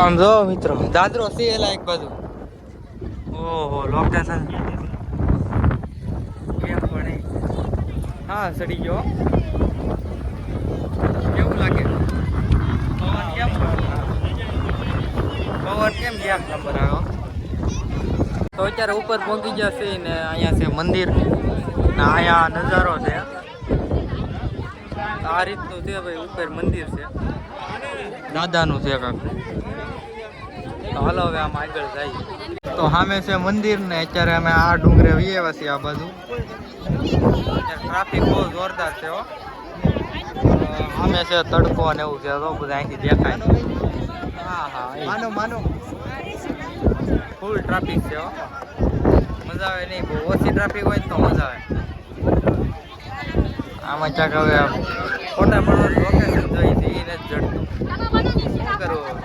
આમ જો મિત્રો દાદરો સિયેલા એક બાજુ. ઓહો લોકેશન કેમ પડે? હા સડી ગયો. કેવું લાગે? પવન કેમ પવન કેમ ગયા? નંબર આવ્યો. તો અત્યારે ઉપર પહોંચી ગયા છે ને અહીંયા છે મંદિર. ને અહીંયા નજારો છે. આ રીતનું છે ભાઈ ઉપર મંદિર છે. દાદાનું છે કાંક. તો હાલો હવે આમ આગળ જાય. તો સામે છે મંદિર ને અત્યારે અમે આ ડુંગરે વહી આવ્યા છીએ આ બાજુ. ટ્રાફિક બહુ જોરદાર છે હો. અ, સામે છે તડકો ને એવું છે તો બધા અહીંથી દેખાય હા હા માનો માનો. ફૂલ ટ્રાફિક છે હો. મજા આવે નહીં બહુ ઓછી ટ્રાફિક હોય ને તો મજા આવે. આમાં ક્યાંક હવે ફોટા પડવાનું લોકેશન જોઈ છે એ નથી જડતું. શું કરવું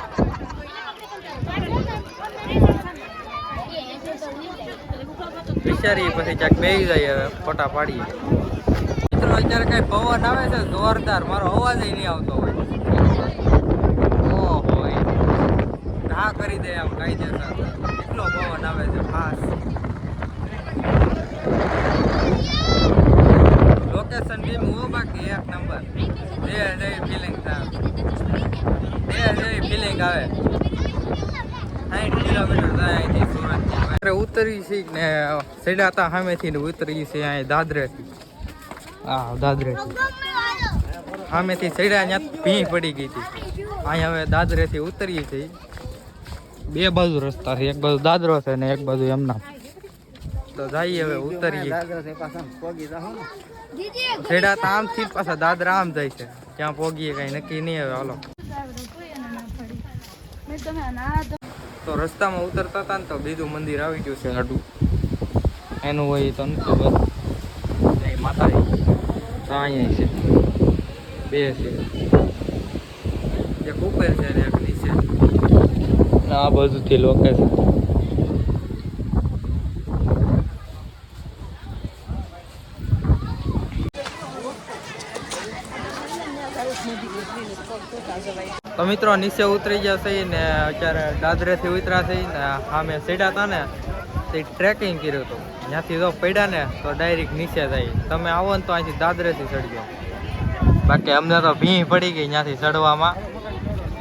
વિચારીએ પછી ક્યાંક બે જાય ફોટા પાડીએ. મિત્રો, અત્યારે કઈ પવન આવે છે, જોરદાર. મારો અવાજ નહીં આવતો હોય. ઓહો ઘા કરી દે આમ કાયદેસર એટલો પવન આવે છે, ખાસ. લોકેશન બી હું બાકી એક નંબર. બે જેવી ફિલિંગ થાય. બે જેવી ફિલિંગ આવે. સાઠ કિલોમીટર થાય અહીંથી. અરે ઉતરી છે ને સેડા સામેથી ને ઉતરી છે અહીં દાદરેથી હા દાદરેથી સામેથી સેડા ત્યાં ભીં પડી ગઈ હતી. અહીંયા હવે દાદરેથી ઉતરીએ છીએ. બે બાજુ રસ્તા છે, એક બાજુ દાદરો છે ને એક બાજુ એમના. તો જઈએ હવે, ઉતરીએ. સેડા તો આમથી પાછા દાદરા આમ જાય છે. ક્યાં પોગીએ કઈ નક્કી નહીં હવે, હાલો. તો રસ્તામાં ઉતરતા હતા ને તો બીજું મંદિર આવી ગયું છે હાડું. એનું હોય તો નથી ખબર. જય માતાજી તો અહીંયા છે. બે છે. એક ઉપર છે ને એક નીચે. આ બાજુથી લોકેશન તો મિત્રો, નીચે ઉતરી ગયા છે ને અત્યારે દાદરેથી ઉતરા છે ને સામે સેડા હતા ને, તે ટ્રેકિંગ કર્યું હતું. ત્યાંથી જો પડ્યા ને, તો ડાયરેક્ટ નીચે જાય. તમે આવો ને તો અહીંથી દાદરેથી ચડજો. બાકી અમને તો ભીં પડી ગઈ ત્યાંથી ચડવામાં.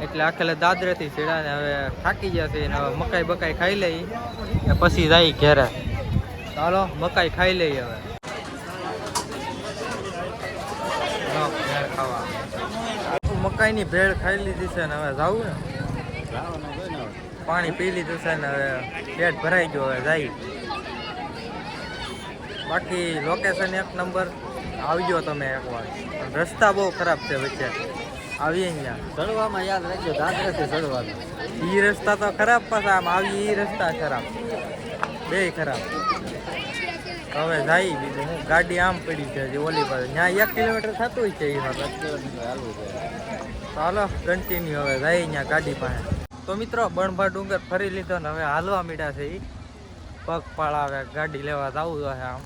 એટલે આખેલે દાદરેથી ચડ્યા ને હવે થાકી છે ને હવે મકાઈ બકાઈ ખાઈ લઈ ને પછી જાય ઘેરે. ચાલો મકાઈ ખાઈ લઈ હવે. મકાઈની ભેળ ખાઈ લીધી છે ને હવે જાવું ને પાણી પી લીધું છે ને હવે પેટ ભરાઈ ગયો હવે જાય. બાકી લોકેશન એક નંબર. આવજો તમે એકવાર. રસ્તા બહુ ખરાબ છે વચ્ચે. આવીએ અહીંયા. ચડવામાં યાદ રાખજો દાદરાથી ચડવાનું. એ રસ્તા તો ખરાબ પાછા આમ આવી એ રસ્તા ખરાબ. બે ખરાબ. હવે જાય બીજું હું. ગાડી આમ પડી છે જે ઓલી પાસે ત્યાં એક કિલોમીટર થતું છે હાલવું છે. ચાલો કન્ટિન્યુ હવે જાય અહીંયા ગાડી પાસે. તો મિત્રો બણભા ડુંગર ફરી લીધો ને હવે હાલવા મીડા છે એ પગ પાળાવે ગાડી લેવા જવું છે આમ.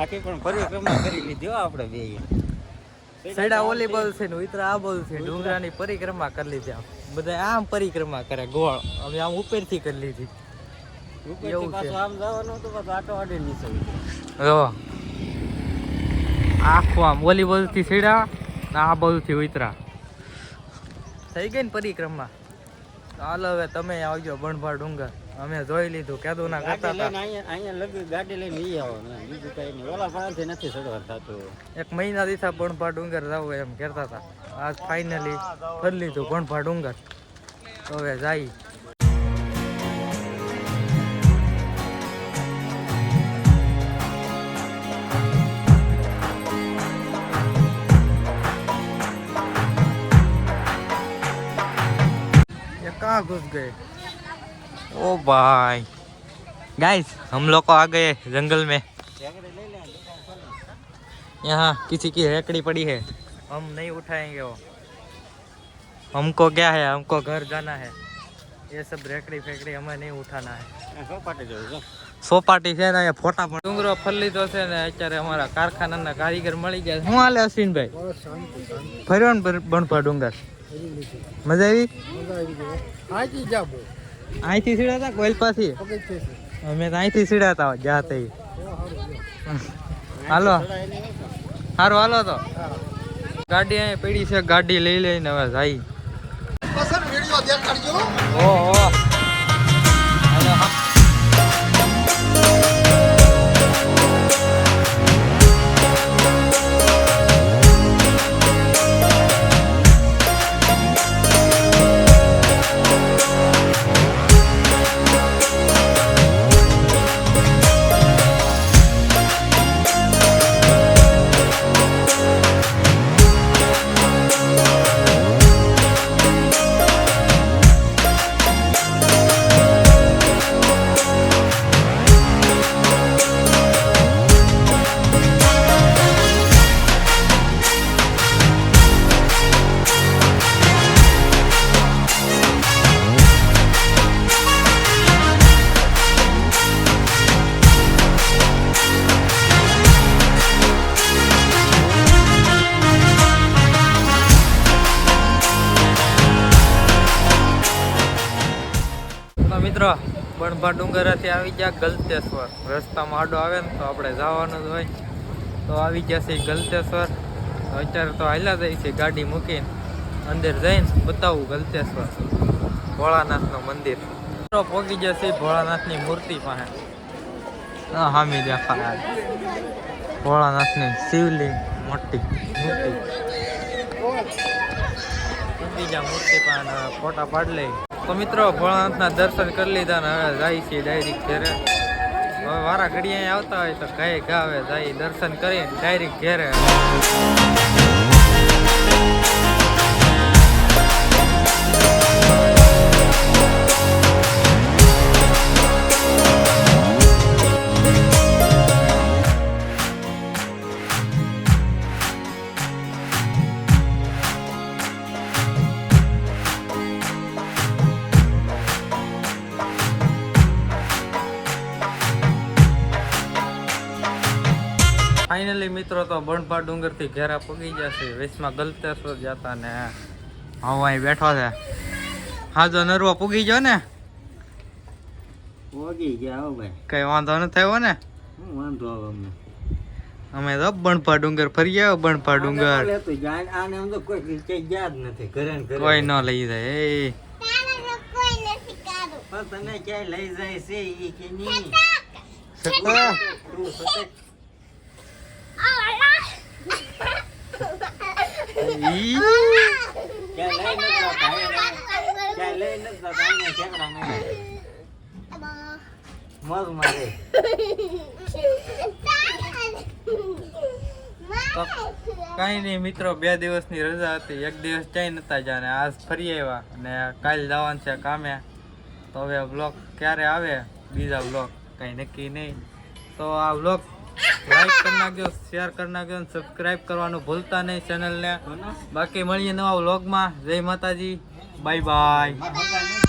આખી પણ પરિક્રમા કરી લીધી આપણે બે. સૈડા ઓલી બાજુ છે ને ઉતરા આ બાજુ છે ડુંગરાની પરિક્રમા કરી લીધી આમ. બધા આમ પરિક્રમા કરે ગોળ. અમે આમ ઉપરથી કરી લીધી. આખું આમ ઓલી બાજુથી સીડા આ આ બાજુથી ઉતરા. થઈ ગઈ ને પરિક્રમા? ચાલો હવે તમે આવજો બણભા ડુંગર. અમે જોઈ લીધું કેદું ના કરતા અહીંયા લગી ગાડી લઈને ઈ આવો. બીજું કઈ નહીં. ઓલા પાસેથી નથી ચડવા થતું. એક મહિના દીથા બણભા ડુંગર જવું એમ કહેતા હતા. આજ ફાઇનલી ફરી લીધું બણભા ડુંગર. હવે જાય. कहाँ घुस गए ओ भाई गाइस हम लोग को आ गए जंगल में यहाँ किसी की रेकड़ी पड़ी है हम नहीं उठाएंगे वो हमको क्या है हमको घर जाना है ये सब रेकड़ी फेकड़ी हमें नहीं उठाना है ચોપાટી જવું છો સોપાટી છે ને અહીંયા ફોટા પણ ડુંગરો ફરી લીધો છે ને અત્યારે અમારા કારખાનાના કારીગર મળી ગયા શું હાલે અશ્વિનભાઈ ફર્યો ને બર- બણભા ડુંગર મજા આવી? આજી જાબો અહીંથી સીડા હતા કોઈલ પાછી? પગે અમે તો અહીંથી સીડા હતા જાતે હાલો. હારો હાલો તો. ગાડી અહીં પડી છે ગાડી લઈ લઈને હવે જાય. પસંદ વિડિયો દેખાડજો. ઓહો મિત્રો બણભા ડુંગરાથી આવી ગયા ગલતેશ્વર. રસ્તામાં આડો આવે ને તો આપણે જવાનું જ હોય. તો આવી ગયા છે ગલતેશ્વર. અત્યારે તો હાલ્યા જાય છે ગાડી મૂકીને. અંદર જઈને બતાવું ગલતેશ્વર. ભોળાનાથનું મંદિર. મિત્રો પહોંચી જશે ભોળાનાથની મૂર્તિ પાસે. હામી દેખાય ભોળાનાથની શિવલિંગ મોટી મૂર્તિ. બીજા મૂર્તિ પાસે, ફોટા પાડી લઈ. તો મિત્રો ભોળાનાથના દર્શન કરી લીધા ને હવે જાય છે ડાયરેક્ટ ઘેરે. હવે વારા ઘડી અહીંયા આવતા હોય તો કઈ ગાવે જાય, દર્શન કરીને ડાયરેક્ટ ઘેરે. ફાઇનલી મિત્રો તો બણભા ડુંગરથી ઘેરા પગી જશે વેસમાં ગલતેશ્વર જતા ને હું. અહીં બેઠો છે. હા જો નરવા પૂગી ગયો ને? ઓગી ગયા હો ભાઈ. કઈ વાંધો ન થયો ને? હું વાંધો આવે અમને? અમે તો બણભા ડુંગર ફરી આવ્યો બણભા ડુંગર. આને તો કોઈ ગયા જ નથી ઘરે કોઈ ન લઈ જાય એ. તને ક્યાંય લઈ જાય છે એ કે નહીં સકલા તું સતત ઈ ક્યાંય લઈ નથી જતા એને. ક્યાંય લઈ નથી જતા એને ઠેકડા નહીં મારે કઈ નહીં મિત્રો, બે દિવસની રજા હતી. એક દિવસ ચાઈ નતા જાને આજ ફરી આવ્યા અને કાલ જવાનું છે કામે. તો હવે બ્લોગ ક્યારે આવે? બીજા બ્લોગ કઈ નક્કી નહીં તો આ બ્લોગ લાઈક કરી નાખજો શેર કરી નાખજો અને સબસ્ક્રાઈબ કરવાનું ભૂલતા નહીં ચેનલને બાકી મળીએ નવા વ્લોગમાં જય માતાજી. Bye bye